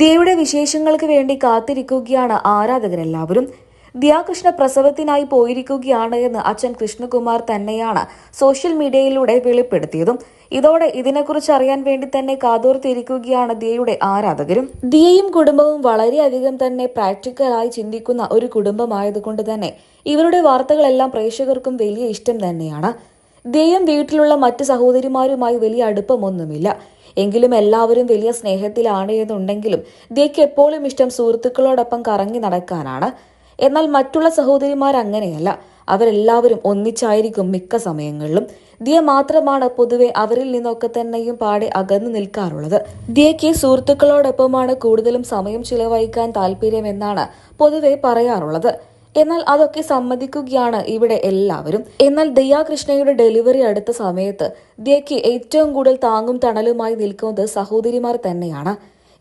ദിയയുടെ വിശേഷങ്ങൾക്ക് വേണ്ടി കാത്തിരിക്കുകയാണ് ആരാധകരെല്ലാവരും. ദിയാകൃഷ്ണ പ്രസവത്തിനായി പോയിരിക്കുകയാണ് എന്ന് അച്ഛൻ കൃഷ്ണകുമാർ തന്നെയാണ് സോഷ്യൽ മീഡിയയിലൂടെ വെളിപ്പെടുത്തിയതും. ഇതോടെ ഇതിനെക്കുറിച്ച് അറിയാൻ വേണ്ടി തന്നെ കാതോർത്തിരിക്കുകയാണ് ദിയയുടെ ആരാധകരും. ദിയയും കുടുംബവും വളരെയധികം തന്നെ പ്രാക്ടിക്കലായി ചിന്തിക്കുന്ന ഒരു കുടുംബമായതുകൊണ്ട് തന്നെ ഇവരുടെ വാർത്തകളെല്ലാം പ്രേക്ഷകർക്കും വലിയ ഇഷ്ടം തന്നെയാണ്. ദിയയും വീട്ടിലുള്ള മറ്റ് സഹോദരിമാരുമായി വലിയ അടുപ്പമൊന്നുമില്ല. എങ്കിലും എല്ലാവരും വലിയ സ്നേഹത്തിലാണ് എന്നുണ്ടെങ്കിലും ദിയയ്ക്ക് എപ്പോഴും ഇഷ്ടം സുഹൃത്തുക്കളോടൊപ്പം കറങ്ങി നടക്കാനാണ്. എന്നാൽ മറ്റുള്ള സഹോദരിമാർ അങ്ങനെയല്ല. അവരെല്ലാവരും ഒന്നിച്ചായിരിക്കും മിക്ക സമയങ്ങളിലും. ദിയ മാത്രമാണ് പൊതുവെ അവരിൽ നിന്നൊക്കെ തന്നെയും പാടെ അകന്നു നിൽക്കാറുള്ളത്. ദിയയ്ക്ക് സുഹൃത്തുക്കളോടൊപ്പമാണ് കൂടുതലും സമയം ചിലവഴിക്കാൻ താല്പര്യമെന്നാണ് പൊതുവെ പറയാറുള്ളത്. എന്നാൽ അതൊക്കെ സമ്മതിക്കുകയാണ് ഇവിടെ എല്ലാവരും. എന്നാൽ ദയാകൃഷ്ണയുടെ ഡെലിവറി അടുത്ത സമയത്ത് ദയയ്ക്ക് ഏറ്റവും കൂടുതൽ താങ്ങും തണലുമായി നിൽക്കുന്നത് സഹോദരിമാർ തന്നെയാണ്.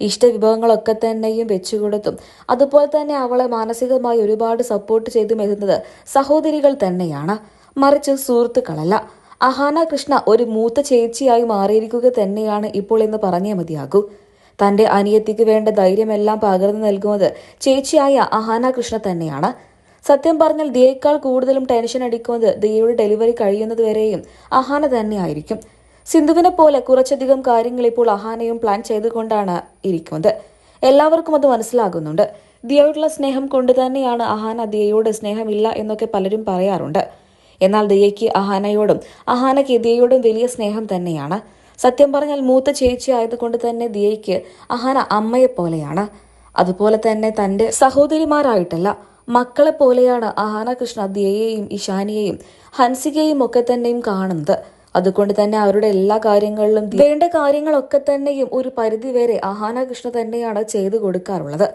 ഇഷ്ടവിഭവങ്ങളൊക്കെ തന്നെയും വെച്ചുകൊടുത്തും. അതുപോലെ തന്നെ അവളെ മാനസികമായി ഒരുപാട് സപ്പോർട്ട് ചെയ്തു എത്തുന്നത് സഹോദരികൾ തന്നെയാണ്. മറിച്ച് സുഹൃത്തുക്കളല്ല. അഹാന കൃഷ്ണ ഒരു മൂത്ത ചേച്ചിയായി മാറിയിരിക്കുക തന്നെയാണ് ഇപ്പോൾ എന്ന് പറഞ്ഞേ മതിയാകൂ. തന്റെ അനിയത്തിക്ക് വേണ്ട ധൈര്യമെല്ലാം പകർന്നു നൽകുന്നത് ചേച്ചിയായ അഹാന കൃഷ്ണ തന്നെയാണ്. സത്യം പറഞ്ഞാൽ ദിയേക്കാൾ കൂടുതലും ടെൻഷൻ അടിക്കുന്നത് ദിയയുടെ ഡെലിവറി കഴിയുന്നതുവരെയും അഹാന തന്നെയായിരിക്കും. സിന്ധുവിനെ പോലെ കുറച്ചധികം കാര്യങ്ങൾ ഇപ്പോൾ അഹാനയും പ്ലാൻ ചെയ്തുകൊണ്ടാണ് ഇരിക്കുന്നത്. എല്ലാവർക്കും അത് മനസ്സിലാകുന്നുണ്ട്. ദിയയോടുള്ള സ്നേഹം കൊണ്ട് തന്നെയാണ് അഹാന ദിയയോട് സ്നേഹമില്ല എന്നൊക്കെ പലരും പറയാറുണ്ട്. എന്നാൽ ദിയയ്ക്ക് അഹാനയോടും അഹാനയ്ക്ക് ദിയയോടും വലിയ സ്നേഹം തന്നെയാണ്. സത്യം പറഞ്ഞാൽ മൂത്ത ചേച്ചി ആയതുകൊണ്ട് തന്നെ ദിയയ്ക്ക് അഹാന അമ്മയെ പോലെയാണ് അതുപോലെ തന്നെ തന്റെ സഹോദരിമാരായിട്ടല്ല. മക്കളെ പോലെയാണ് അഹാന കൃഷ്ണ ദിയയെയും ഇഷാനിയെയും ഹൻസികയും ഒക്കെ തന്നെയും കാണുന്നത്. അതുകൊണ്ട് തന്നെ അവരുടെ എല്ലാ കാര്യങ്ങളിലും വേണ്ട കാര്യങ്ങളൊക്കെ തന്നെയും ഒരു പരിധി വരെ അഹാന കൃഷ്ണ തന്നെയാണ് ചെയ്തു കൊടുക്കാറുള്ളത്.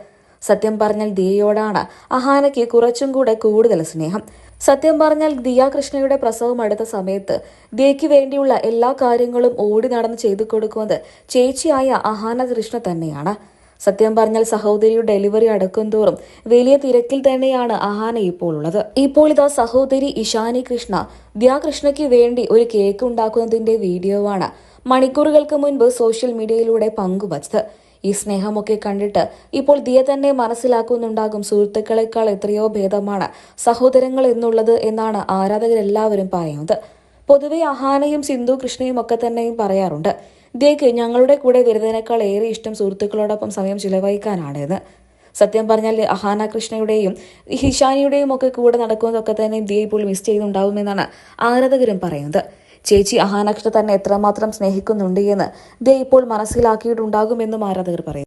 സത്യം പറഞ്ഞാൽ ദിയയോടാണ് അഹാനയ്ക്ക് കുറച്ചും കൂടെ കൂടുതൽ സ്നേഹം. സത്യം പറഞ്ഞാൽ ദിയ കൃഷ്ണയുടെ പ്രസവം അടുത്ത സമയത്ത് ദിയയ്ക്ക് വേണ്ടിയുള്ള എല്ലാ കാര്യങ്ങളും ഓടി നടന്ന് ചെയ്തു കൊടുക്കുന്നത് ചേച്ചിയായ അഹാന കൃഷ്ണ തന്നെയാണ്. സത്യം പറഞ്ഞാൽ സഹോദരിയുടെ ഡെലിവറി അടക്കും തോറും വലിയ തിരക്കിൽ തന്നെയാണ് അഹാന ഇപ്പോൾ ഉള്ളത്. ഇപ്പോൾ ഇതാ സഹോദരി ഇഷാനി കൃഷ്ണ വ്യാകൃഷ്ണയ്ക്ക് വേണ്ടി ഒരു കേക്ക് ഉണ്ടാക്കുന്നതിന്റെ വീഡിയോ ആണ് മണിക്കൂറുകൾക്ക് മുൻപ് സോഷ്യൽ മീഡിയയിലൂടെ പങ്കുവച്ചത്. ഈ സ്നേഹമൊക്കെ കണ്ടിട്ട് ഇപ്പോൾ ദിയ തന്നെ മനസ്സിലാക്കുന്നുണ്ടാകും സുഹൃത്തുക്കളെക്കാൾ എത്രയോ ഭേദമാണ് സഹോദരങ്ങൾ എന്നുള്ളത് എന്നാണ് ആരാധകരെല്ലാവരും പറയുന്നത്. പൊതുവെ അഹാനയും സിന്ധു കൃഷ്ണയും ഒക്കെ തന്നെയും പറയാറുണ്ട്. ദിയയ്ക്ക് ഞങ്ങളുടെ കൂടെ വരുന്നതിനേക്കാൾ ഏറെ ഇഷ്ടം സുഹൃത്തുക്കളോടൊപ്പം സമയം ചിലവഴിക്കാനാണ് എന്ന് സത്യം പറഞ്ഞാൽ അഹാന കൃഷ്ണയുടെയും ഹിഷാനിയുടെയും ഒക്കെ കൂടെ നടക്കുന്നതൊക്കെ തന്നെ ദിയ ഇപ്പോൾ മിസ് ചെയ്യുന്നുണ്ടാവുമെന്നാണ് ആരാധകരും പറയുന്നത്. ചേച്ചി അഹാന കൃഷ്ണ തന്നെ എത്രമാത്രം സ്നേഹിക്കുന്നുണ്ട് എന്ന് ദേ ഇപ്പോൾ മനസ്സിലാക്കിയിട്ടുണ്ടാകുമെന്നും ആരാധകർ പറയുന്നു.